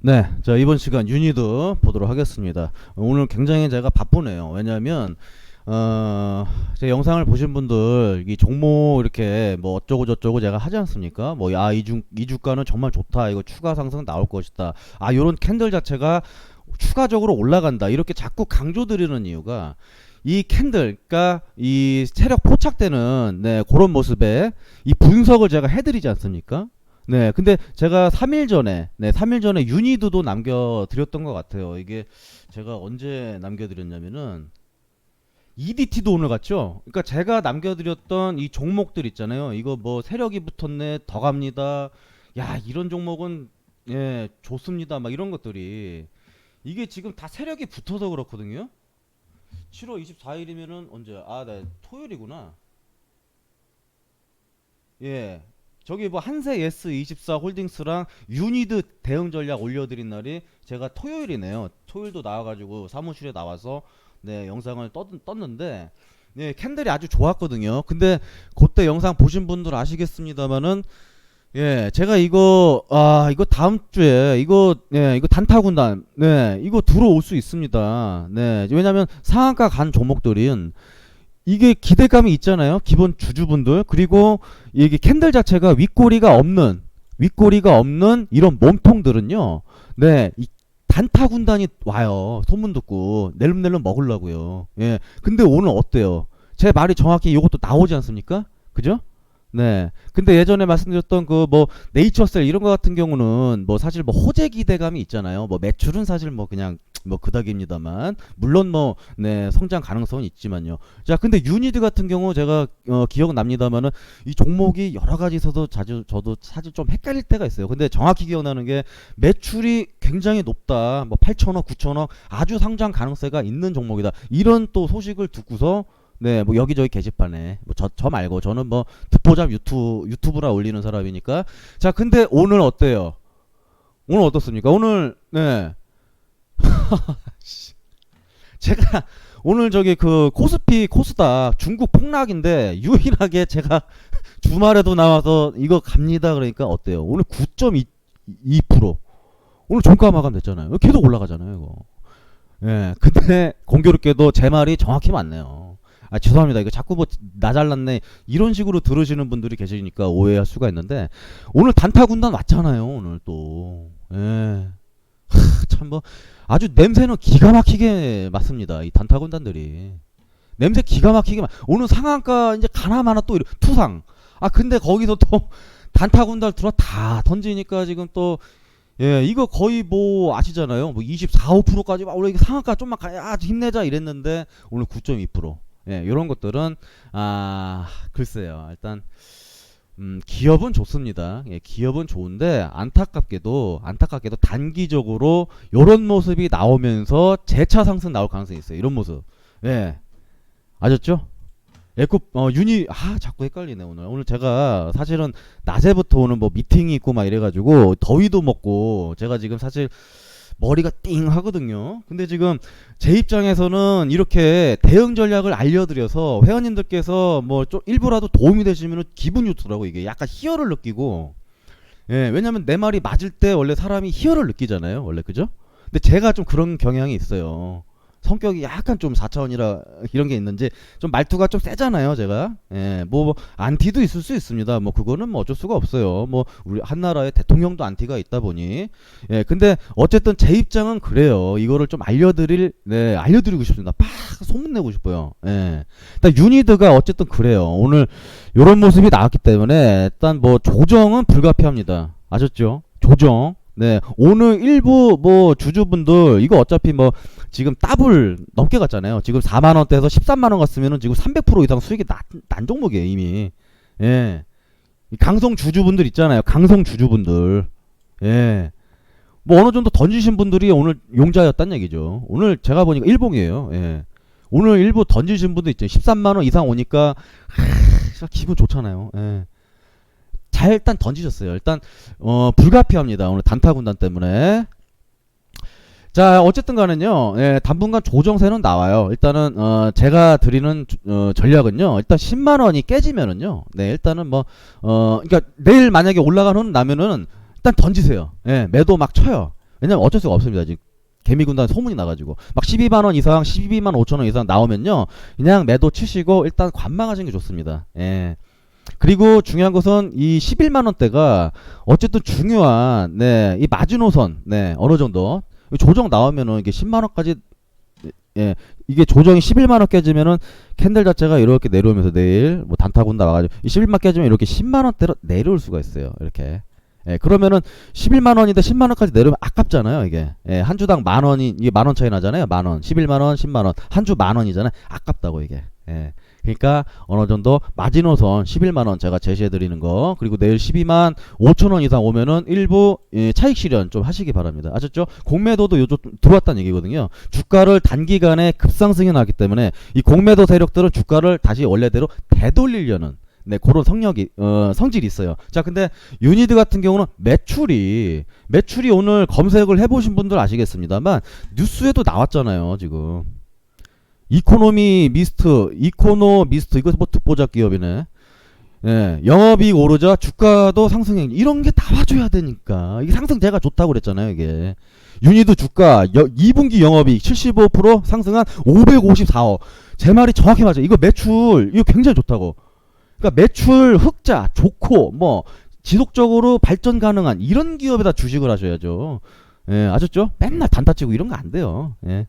네, 자 이번 시간 유니드 보도록 하겠습니다. 오늘 굉장히 제가 바쁘네요. 왜냐하면 어, 제 영상을 보신 분들 이 종목 이렇게 뭐 어쩌고 저쩌고 제가 하지 않습니까? 뭐야 이주 이주가는 정말 좋다. 이거 추가 상승 나올 것이다. 아 요런 캔들 자체가 추가적으로 올라간다. 이렇게 자꾸 강조드리는 이유가 이 캔들, 그러니까 이 세력 포착되는 네, 그런 모습에 이 분석을 제가 해드리지 않습니까? 네, 근데 제가 3일 전에, 네, 3일 전에 유니드도 남겨드렸던 것 같아요. 이게 제가 언제 남겨드렸냐면은 EDT도 오늘 갔죠. 그러니까 제가 남겨드렸던 이 종목들 있잖아요. 이거 뭐 세력이 붙었네, 더 갑니다. 야, 이런 종목은 예 좋습니다. 막 이런 것들이 이게 지금 다 세력이 붙어서 그렇거든요. 7월 24일이면은 언제? 아, 네, 토요일이구나. 예. 저기 뭐 한세 예스 24 홀딩스랑 유니드 대응 전략 올려드린 날이 제가 토요일이네요. 토요일도 나와가지고 사무실에 나와서 네 영상을 떴, 떴는데 네 캔들이 아주 좋았거든요. 근데 그때 영상 보신 분들 아시겠습니다만은 예 제가 이거 아 이거 다음 주에 이거 네 이거 단타 군단 네 이거 들어올 수 있습니다. 네 왜냐면 상한가 간 종목들은 이게 기대감이 있잖아요. 기본 주주분들 그리고 이게 캔들 자체가 윗꼬리가 없는 윗꼬리가 없는 이런 몸통들은요. 네, 이 단타 군단이 와요. 소문 듣고 낼름낼름 먹으려고요. 예. 근데 오늘 어때요? 제 말이 정확히 이것도 나오지 않습니까? 그죠? 네. 근데 예전에 말씀드렸던 그 뭐 네이처셀 이런 거 같은 경우는 뭐 사실 뭐 호재 기대감이 있잖아요. 뭐 매출은 사실 뭐 그냥 뭐 그닥입니다만 물론 뭐 네 성장 가능성은 있지만요. 자, 근데 유니드 같은 경우 제가 어, 기억 납니다만은 이 종목이 여러 가지 있어서 자주 저도 사실 좀 헷갈릴 때가 있어요. 근데 정확히 기억나는 게 매출이 굉장히 높다. 뭐 8천억, 9천억 아주 상장 가능성가 있는 종목이다. 이런 또 소식을 듣고서 네, 뭐 여기저기 게시판에 뭐저저 말고 저는 뭐 듣보잡 유튜 유튜브나 올리는 사람이니까 자, 근데 오늘 어때요? 오늘 어떻습니까? 오늘 네. 제가 오늘 저기 그 코스피 코스닥 중국 폭락인데 유일하게 제가 주말에도 나와서 이거 갑니다 그러니까 어때요? 오늘 9.2% 오늘 종가 마감 됐잖아요. 계속 올라가잖아요, 이거. 예. 근데 공교롭게도 제 말이 정확히 맞네요. 아, 죄송합니다. 이거 자꾸 뭐 나 잘났네 이런 식으로 들으시는 분들이 계시니까 오해할 수가 있는데 오늘 단타 군단 왔잖아요. 오늘 또. 예. 참 뭐 아주 냄새는 기가 막히게 맡습니다. 이 단타 군단들이 냄새 기가 막히게 맡. 오늘 상한가 이제 가나 마나 또 이러- 투상. 아 근데 거기서 또 단타 군단 들어 다 던지니까 지금 또 예, 이거 거의 뭐 아시잖아요. 뭐 24, 5%까지 막 원래 상한가 좀만 가야 힘내자 이랬는데 오늘 9.2%. 예, 이런 것들은 아 글쎄요. 일단 음, 기업은 좋습니다. 예, 기업은 좋은데 안타깝게도 안타깝게도 단기적으로 요런 모습이 나오면서 재차 상승 나올 가능성이 있어요. 이런 모습. 예. 아셨죠? 에코 어 유니 아 자꾸 헷갈리네 오늘 오늘 제가 사실은 낮에부터 오늘 뭐 미팅이 있고 막 이래가지고 더위도 먹고 제가 지금 사실 머리가 띵 하거든요. 근데 지금 제 입장에서는 이렇게 대응 전략을 알려드려서 회원님들께서 뭐 좀 일부라도 도움이 되시면 기분이 좋더라고 이게. 약간 희열을 느끼고. 예 왜냐면 내 말이 맞을 때 원래 사람이 희열을 느끼잖아요 원래. 그죠? 근데 제가 좀 그런 경향이 있어요 성격이 약간 좀 4차원이라 이런 게 있는지 좀 말투가 좀 세잖아요, 제가. 예, 뭐 안티도 있을 수 있습니다. 뭐 그거는 뭐 어쩔 수가 없어요. 뭐 우리 한 나라의 대통령도 안티가 있다 보니. 예, 근데 어쨌든 제 입장은 그래요. 이거를 좀 알려드릴, 네, 알려드리고 싶습니다. 팍 소문 내고 싶어요. 예. 일단 유니드가 어쨌든 그래요. 오늘 요런 모습이 나왔기 때문에 일단 뭐 조정은 불가피합니다. 아셨죠? 조정. 네, 오늘 일부 뭐 주주분들 이거 어차피 뭐 지금 더블 넘게 갔잖아요. 지금 4만 원대에서 13만 원 갔으면은 지금 300% 이상 수익이 난, 난 종목이에요 이미. 예, 이 강성 주주분들 있잖아요. 강성 주주분들. 예, 뭐 어느 정도 던지신 분들이 오늘 용자였단 얘기죠. 오늘 제가 보니까 일봉이에요. 예, 오늘 일부 던지신 분들 있죠. 13만 원 이상 오니까 하, 기분 좋잖아요. 예. 잘 일단 던지셨어요. 일단 어 불가피합니다. 오늘 단타 군단 때문에. 자, 어쨌든 간에요. 예, 당분간 조정세는 나와요. 일단은 어 제가 드리는 주- 어, 전략은요. 일단 10만 원이 깨지면은요. 네, 일단은 뭐 어 그러니까 내일 만약에 올라가는 나면은 일단 던지세요. 예, 매도 막 쳐요. 왜냐면 어쩔 수가 없습니다. 지금 개미군단 소문이 나가지고 막 12만 원 이상, 12만 5천 원 이상 나오면요, 그냥 매도 치시고 일단 관망하시는 게 좋습니다. 예. 그리고 중요한 것은 이 11만 원대가 어쨌든 중요한 네, 이 마지노선 네, 어느 정도 조정 나오면은 이게 10만 원까지 예, 이게 조정이 11만 원 깨지면은 캔들 자체가 이렇게 내려오면서 내일 뭐 단타군 나와가지고 이 11만 깨지면 이렇게 10만 원대로 내려올 수가 있어요. 이렇게. 예, 그러면은 11만 원인데 10만 원까지 내려면 아깝잖아요, 이게. 예, 한 주당 만 원이 이게 만 원 차이 나잖아요. 만 원. 11만 원, 10만 원. 한 주 만 원이잖아요. 아깝다고 이게. 예. 그러니까 어느 정도 마지노선 11만 원 제가 제시해 드리는 거 그리고 내일 12만 5천 원 이상 오면은 일부 예, 차익 실현 좀 하시기 바랍니다. 아셨죠? 공매도도 요즘 들어왔다는 얘기거든요. 주가를 단기간에 급상승해 놨기 때문에 이 공매도 세력들은 주가를 다시 원래대로 되돌리려는 네, 그런 성력이 어, 성질이 있어요. 자, 근데 유니드 같은 경우는 매출이 매출이 오늘 검색을 해보신 분들 아시겠습니다만 뉴스에도 나왔잖아요, 지금. 이코노미 미스트, 이코노 미스트 이거 뭐 듣보잡 기업이네. 예, 영업이익 오르자 주가도 상승해. 이런 게 나와줘야 되니까. 이게 상승제가 좋다고 그랬잖아요, 이게. 유니드 주가 여, 2분기 영업이익 75% 상승한 554억. 제 말이 정확히 맞아요. 이거 매출 이거 굉장히 좋다고. 그러니까 매출 흑자 좋고 뭐 지속적으로 발전 가능한 이런 기업에다 주식을 하셔야죠. 예, 아셨죠? 맨날 단타 치고 이런 거 안 돼요. 예.